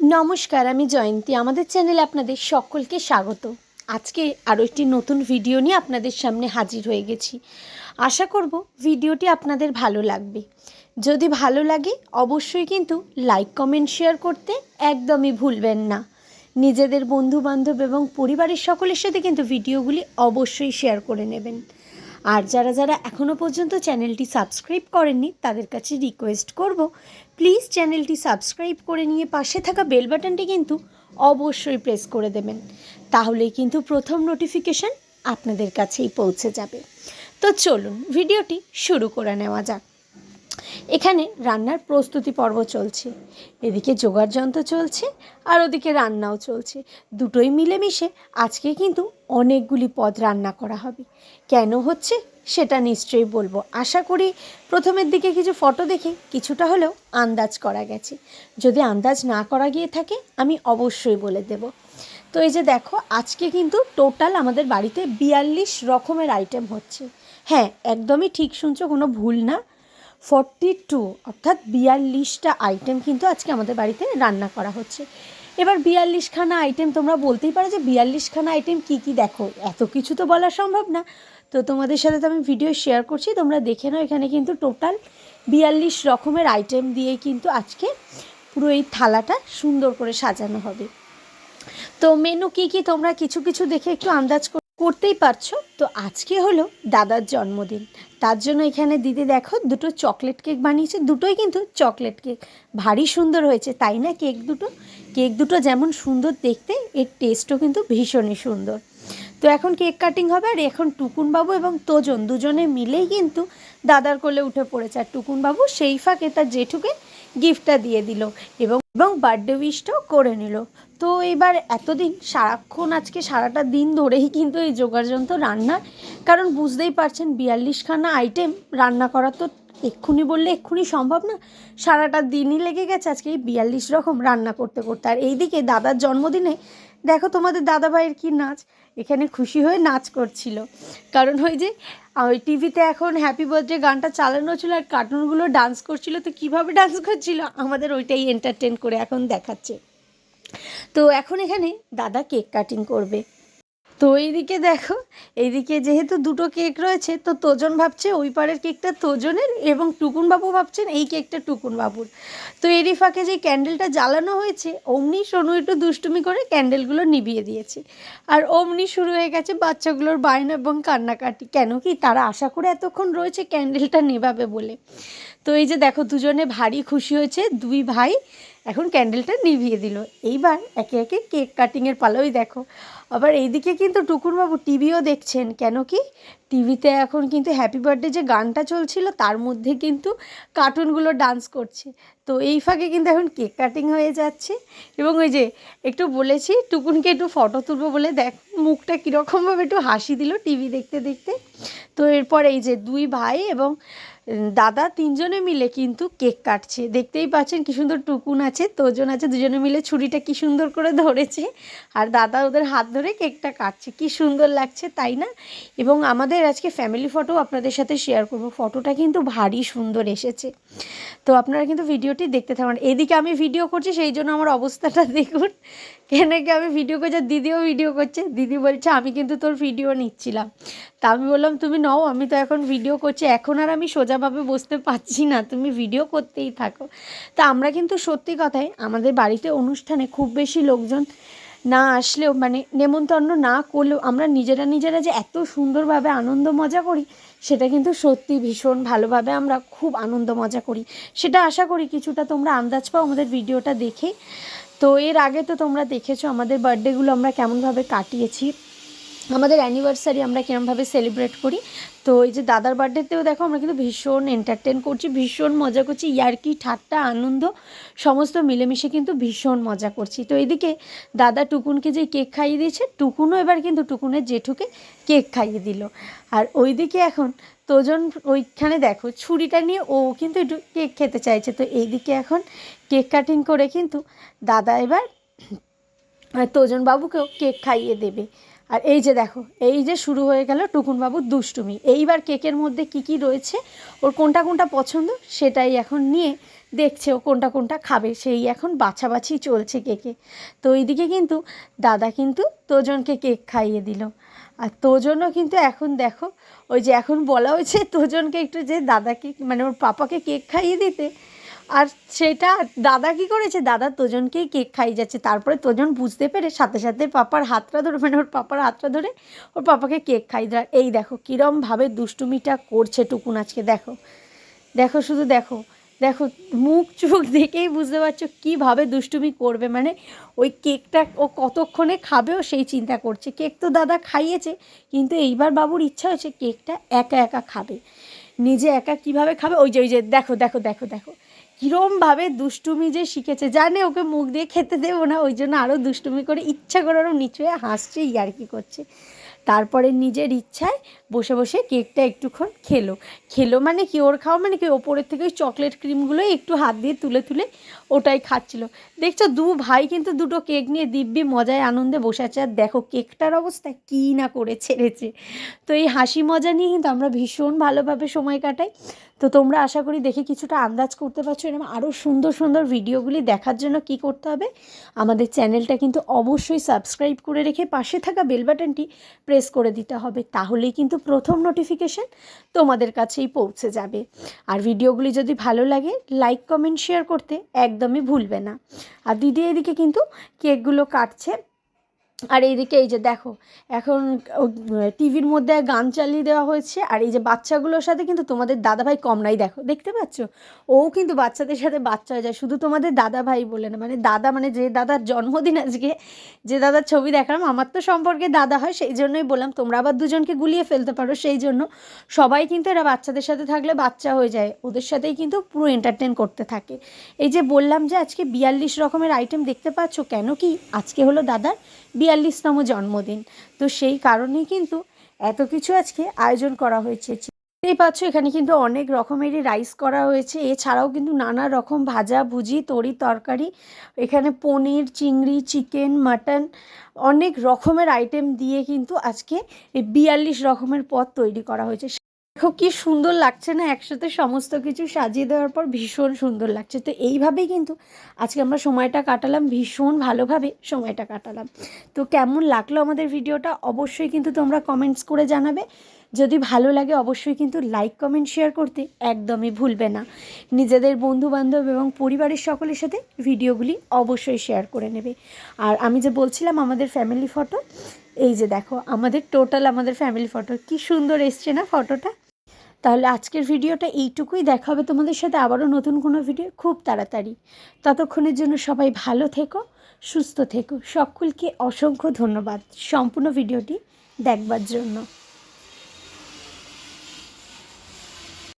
নমস্কার, আমি জয়ন্তী। আমাদের চ্যানেলে আপনাদের সকলকে স্বাগত। আজকে আরও একটি নতুন ভিডিও নিয়ে আপনাদের সামনে হাজির হয়ে গেছি। আশা করব ভিডিওটি আপনাদের ভালো লাগবে। যদি ভালো লাগে, অবশ্যই কিন্তু লাইক, কমেন্ট, শেয়ার করতে একদমই ভুলবেন না। নিজেদের বন্ধু বান্ধব এবং পরিবারের সকলের সাথে কিন্তু ভিডিওগুলি অবশ্যই শেয়ার করে নেবেন। আর যারা যারা এখনও পর্যন্ত চ্যানেলটি সাবস্ক্রাইব করেননি, তাদের কাছে রিকোয়েস্ট করব প্লিজ চ্যানেলটি সাবস্ক্রাইব করে নিয়ে পাশে থাকা বেল বাটনটি কিন্তু অবশ্যই প্রেস করে দেবেন। তাহলে কিন্তু প্রথম নোটিফিকেশান আপনাদের কাছেই পৌঁছে যাবে। তো চলুন, ভিডিওটি শুরু করে নেওয়া যাক। এখানে রান্নার প্রস্তুতি পর্ব চলছে। এদিকে জোগাড় যন্ত্র চলছে আর ওদিকে রান্নাও চলছে। দুটোই মিলেমিশে আজকে কিন্তু অনেকগুলি পদ রান্না করা হবে। কেন হচ্ছে সেটা নিশ্চয়ই বলব। আশা করি প্রথমের দিকে কিছু ফটো দেখে কিছুটা হলেও আন্দাজ করা গেছে। যদি আন্দাজ না করা গিয়ে থাকে, আমি অবশ্যই বলে দেব। তো এই যে দেখো, আজকে কিন্তু টোটাল আমাদের বাড়িতে বিয়াল্লিশ রকমের আইটেম হচ্ছে। হ্যাঁ একদমই ঠিক শুনছো, কোনো ভুল না। ফর্টি টু অর্থাৎ বিয়াল্লিশটা আইটেম কিন্তু আজকে আমাদের বাড়িতে রান্না করা হচ্ছে। এবার বিয়াল্লিশখানা আইটেম তোমরা বলতেই পারো যে বিয়াল্লিশখানা আইটেম কি কি দেখো। এত কিছু তো বলা সম্ভব না। তো তোমাদের সাথে তো আমি ভিডিও শেয়ার করছি। তোমরা দেখে নাও, এখানে কিন্তু টোটাল বিয়াল্লিশ রকমের আইটেম দিয়েই কিন্তু আজকে পুরো এই থালাটা সুন্দর করে সাজানো হবে। তো মেনু কি কি তোমরা কিছু কিছু দেখে একটু আন্দাজ করতেই পারছ? তো আজকে হলো দাদার জন্মদিন। তার জন্য এখানে দিদি দেখো দুটো চকলেট কেক বানিয়েছে। দুটোই কিন্তু চকলেট কেক। ভারী সুন্দর হয়েছে, তাই না কেক দুটো? কেক দুটো যেমন সুন্দর দেখতে, এর টেস্টও কিন্তু ভীষণই সুন্দর। তো এখন কেক কাটিং হবে আর এখন টুকুনবাবু এবং তোজন দুজনে মিলেই কিন্তু দাদার কোলে উঠে পড়েছে। আর টুকুনবাবু সেই ফাঁকে তার জেঠুকে গিফটটা দিয়ে দিল এবং এবং বার্থডে উইশটাও করে নিল। তো এবার এতদিন, সারাক্ষণ আজকে সারাটা দিন ধরেই কিন্তু এই যোগাযন্ত্র রান্নার কারণ বুঝতেই পারছেন বিয়াল্লিশখানা আইটেম রান্না করা তো এক্ষুনি বললে এক্ষুনি সম্ভব না। সারাটা দিনই লেগে গেছে আজকে এই বিয়াল্লিশ রকম রান্না করতে করতে। আর এইদিকে দাদার জন্মদিনে দেখো তোমাদের দাদা ভাইয়ের কী নাচ? এখানে খুশি হয়ে নাচ করছিল। কারণ ওই যে ওই টিভিতে এখন হ্যাপি বার্থডে গানটা চালানো ছিল আর কার্টুনগুলো ডান্স করছিল, তো কীভাবে ডান্স করছিল? আমাদের ওইটাই এন্টারটেন করে এখন দেখাচ্ছে। তো এখন এখানে দাদা কেক কাটিং করবে। তো এইদিকে দেখো, এইদিকে যেহেতু দুটো কেক রয়েছে, তো তোজন ভাবছে ওই পারের কেকটা তোজনের এবং টুকুনবাবু ভাবছেন এই কেকটা টুকুনবাবুর। তো এরই ফাঁকে যে ক্যান্ডেলটা জ্বালানো হয়েছে, অমনি সোনু একটু দুষ্টুমি করে ক্যান্ডেলগুলো নিভিয়ে দিয়েছে। আর অমনি শুরু হয়ে গেছে বাচ্চাগুলোর বায়না এবং কান্নাকাটি। কেন কি তারা আশা করে এতক্ষণ রয়েছে ক্যান্ডেলটা নেভাবে বলে। তো এই যে দেখো, দুজনে ভারী খুশি হয়েছে, দুই ভাই এখন ক্যান্ডেলটা নিভিয়ে দিল। এইবার একে একে কেক কাটিংয়ের পালোই দেখো। আবার এইদিকে কিন্তু টুকুরবাবু টিভিও দেখছেন। কেন কি? টিভিতে এখন কিন্তু হ্যাপি বার্থডে যে গানটা চলছিল, তার মধ্যে কিন্তু কার্টুনগুলো ডান্স করছে। তো এই ফাঁকে কিন্তু এখন কেক কাটিং হয়ে যাচ্ছে। এবং ওই যে একটু বলেছি, টুকুনকে একটু ফটো তুলবো বলে দেখ, মুখটা কীরকমভাবে একটু হাসি দিল টিভি দেখতে দেখতে। তো এরপর এই যে দুই ভাই এবং দাদা তিনজনে মিলে কিন্তু কেক কাটছে। দেখতেই পাচ্ছেন কি সুন্দর টুকুন আছে, তোজন আছে, দুজনে মিলে ছুরিটা কি সুন্দর করে ধরেছে। আর দাদা ওদের হাত ধরে কেকটা কাটছে। কি সুন্দর লাগছে, তাই না? এবং আমাদের আজকে ফ্যামিলি ফটো আপনাদের সাথে শেয়ার করব। ফটোটা কিন্তু ভারী সুন্দর এসেছে। তো আপনারা কিন্তু ভিডিওটি দেখতে থাকুন। এদিকে আমি ভিডিও করছি, সেই জন্য আমার অবস্থাটা দেখুন। কেন কি আমি ভিডিও করছি, দিদিও ভিডিও করছে। দিদি বলছে, আমি কিন্তু তোর ভিডিও নিচ্ছিলাম। তা আমি বললাম, তুমি নাও, আমি তো এখন ভিডিও করছি। এখন আর আমি সোজাভাবে বসতে পারছি না, তুমি ভিডিও করতেই থাকো। তা আমরা কিন্তু সত্যি কথাই আমাদের বাড়িতে অনুষ্ঠানে খুব বেশি লোকজন না আসলেও মানে নেমন্তন্ন না করলেও আমরা নিজেরা নিজেরা যে এত সুন্দরভাবে আনন্দ মজা করি, সেটা কিন্তু সত্যি ভীষণ ভালোভাবে আমরা খুব আনন্দ মজা করি। সেটা আশা করি কিছুটা তোমরা আন্দাজ পাও আমাদের ভিডিওটা দেখে। তো এর আগে তো তোমরা দেখেছ আমাদের বার্থডেগুলো আমরা কেমনভাবে কাটিয়েছি। আমাদের অ্যানিভার্সারি আমরা কিরমভাবে সেলিব্রেট করি? তো এই যে দাদার বার্থডেতেও দেখো আমরা কিন্তু ভীষণ এন্টারটেন করছি, ভীষণ মজা করছি, ইয়ার্কি, ঠাট্টা, আনন্দ, সমস্ত মিলেমিশে কিন্তু ভীষণ মজা করছি। তো এদিকে দাদা টুকুনকে যে কেক খাইয়ে দিয়েছে, টুকুনও এবার কিন্তু টুকুনের জেঠুকে কেক খাইয়ে দিল। আর ওইদিকে এখন তোজন ওইখানে দেখো, ছুরিটা নিয়ে ও কিন্তু একটু কেক খেতে চাইছে। তো এইদিকে এখন কেক কাটিং করে কিন্তু দাদা এবার তোজন বাবুকেও কেক খাইয়ে দেবে। আর এই যে দেখো, এই যে শুরু হয়ে গেল টুকুনবাবুর দুষ্টুমি। এইবার কেকের মধ্যে কি কি রয়েছে, ওর কোনটা কোনটা পছন্দ সেটাই এখন নিয়ে দেখছে ও কোনটা কোনটা খাবে। সেই এখন বাছাবাছি চলছে কেকে। তো এইদিকে কিন্তু দাদা কিন্তু তোজনকে কেক খাইয়ে দিল। আর তোজনও কিন্তু এখন দেখো, ওই যে এখন বলা হয়েছে তোজনকে একটু যে দাদাকে মানে ওর পাপাকে কেক খাইয়ে দিতে আর সেটা দাদা কি করেছে? দাদা তোজনকেই কেক খাইয়ে যাচ্ছে। তারপরে তোজন বুঝতে পেরে সাথে সাথে পাপার হাতটা ধরে মানে ওর পাপার হাতটা ধরে ওর পাপাকে কেক খাইয়ে দেওয়ার এই দেখো কীরমভাবে দুষ্টুমিটা করছে টুকুন আজকে, দেখো। দেখো শুধু দেখো দেখো মুখ চোখ দেখেই বুঝতে পারছ কীভাবে দুষ্টুমি করবে। মানে ওই কেকটা ও কতক্ষণে খাবেও সেই চিন্তা করছে। কেক তো দাদা খাইয়েছে, কিন্তু এইবার বাবুর ইচ্ছা হয়েছে কেকটা একা একা খাবে। নিজে একা কীভাবে খাবে? ওই যে ওই যে, দেখো দেখো দেখো দেখো। কীরমভাবে দুষ্টুমি যে শিখেছে, জানে ওকে মুখ দিয়ে খেতে দেবো না, ওই জন্য আরও দুষ্টুমি করে ইচ্ছা করে আরও নিচুয়ে হাসছে ইয়ার্কি করছে। তারপরে নিজের ইচ্ছায় বসে বসে কেকটা একটুক্ষণ খেলো। খেলো মানে কি? ওর খাওয়া মানে কি? ওপরের থেকে ওই চকলেট ক্রিমগুলো একটু হাত দিয়ে তুলে তুলে ওটাই খাচ্ছিল। দেখছ, দু ভাই কিন্তু দুটো কেক নিয়ে দিব্যি মজায় আনন্দে বসে আছে। আর দেখো, কেকটার অবস্থা কী না করে ছেড়েছে। তো এই হাসি মজা নিয়ে কিন্তু আমরা ভীষণ ভালোভাবে সময় কাটাই। তো তোমরা আশা করি দেখে কিছুটা আন্দাজ করতে পারছ এরকম আরও সুন্দর সুন্দর ভিডিওগুলি দেখার জন্য কি করতে হবে। আমাদের চ্যানেলটা কিন্তু অবশ্যই সাবস্ক্রাইব করে রেখে পাশে থাকা বেল বাটনটি প্রেস করে দিতে হবে। তাহলেই কিন্তু প্রথম নোটিফিকেশান তোমাদের কাছেই পৌঁছে যাবে। আর ভিডিওগুলি যদি ভালো লাগে, লাইক, কমেন্ট, শেয়ার করতে একদমই ভুলবে না। আর দিদি এদিকে কিন্তু কেকগুলো কাটছে। আর এইদিকে এই যে দেখো, এখন টিভির মধ্যে গান চালিয়ে দেওয়া হয়েছে, আর এই যে বাচ্চাগুলোর সাথে কিন্তু তোমাদের দাদাভাই কম নাই, দেখো, দেখতে পাচ্ছ? ও কিন্তু বাচ্চাদের সাথে বাচ্চা হয়ে যায়, শুধু তোমাদের দাদাভাই বলে না মানে দাদা মানে যে দাদার জন্মদিন আজকে, যে দাদার ছবি দেখালাম, আমার তো সম্পর্কে দাদা হয়, সেই জন্যই বললাম, তোমরা আবার দুজনকে গুলিয়ে ফেলতে পারো, সেই জন্য। সবাই কিন্তু এরা বাচ্চাদের সাথে থাকলে বাচ্চা হয়ে যায়, ওদের সাথেই কিন্তু পুরো এন্টারটেন করতে থাকে। এই যে বললাম যে আজকে বিয়াল্লিশ রকমের আইটেম দেখতে পাচ্ছ, কেন কি? আজকে হলো দাদার বিয়াল্লিশতম জন্মদিন। তো সেই কারণেই কিন্তু এত কিছু আজকে আয়োজন করা হয়েছে। এই পাচ্ছ, এখানে কিন্তু অনেক রকমেরই রাইস করা হয়েছে। এছাড়াও কিন্তু নানা রকম ভাজা, ভুজি, তরি তরকারি। এখানে পনির, চিংড়ি, চিকেন, মাটন অনেক রকমের আইটেম দিয়ে কিন্তু আজকে এই বিয়াল্লিশ রকমের পদ তৈরি করা হয়েছে। দেখো কি সুন্দর লাগছে না? একসাথে সমস্ত কিছু সাজিয়ে দেওয়ার পর ভীষণ সুন্দর লাগছে। তো এইভাবেই কিন্তু আজকে আমরা সময়টা কাটালাম, ভীষণ ভালোভাবে সময়টা কাটালাম। তো কেমন লাগল আমাদের ভিডিওটা? অবশ্যই কিন্তু তোমরা কমেন্টস করে জানাবে। যদি ভালো লাগে অবশ্যই কিন্তু লাইক কমেন্ট শেয়ার করতে একদমই ভুলবে না। নিজেদের বন্ধুবান্ধব এবং পরিবারের সকলের সাথে ভিডিওগুলি অবশ্যই শেয়ার করে নেবে। আর আমি যে বলছিলাম আমাদের ফ্যামিলি ফটো এই যে দেখো, আমাদের টোটাল আমাদের ফ্যামিলি ফটো কি সুন্দর এসছে না ফটোটা তাহলে আজকের ভিডিওটা এইটুকুই। দেখা হবে তোমাদের সাথে আবারও নতুন কোনো ভিডিও খুব তাড়াতাড়ি। ততক্ষণের জন্য সবাই ভালো থেকো, সুস্থ থেকো। সকলকে অসংখ্য ধন্যবাদ সম্পূর্ণ ভিডিওটি দেখবার জন্য।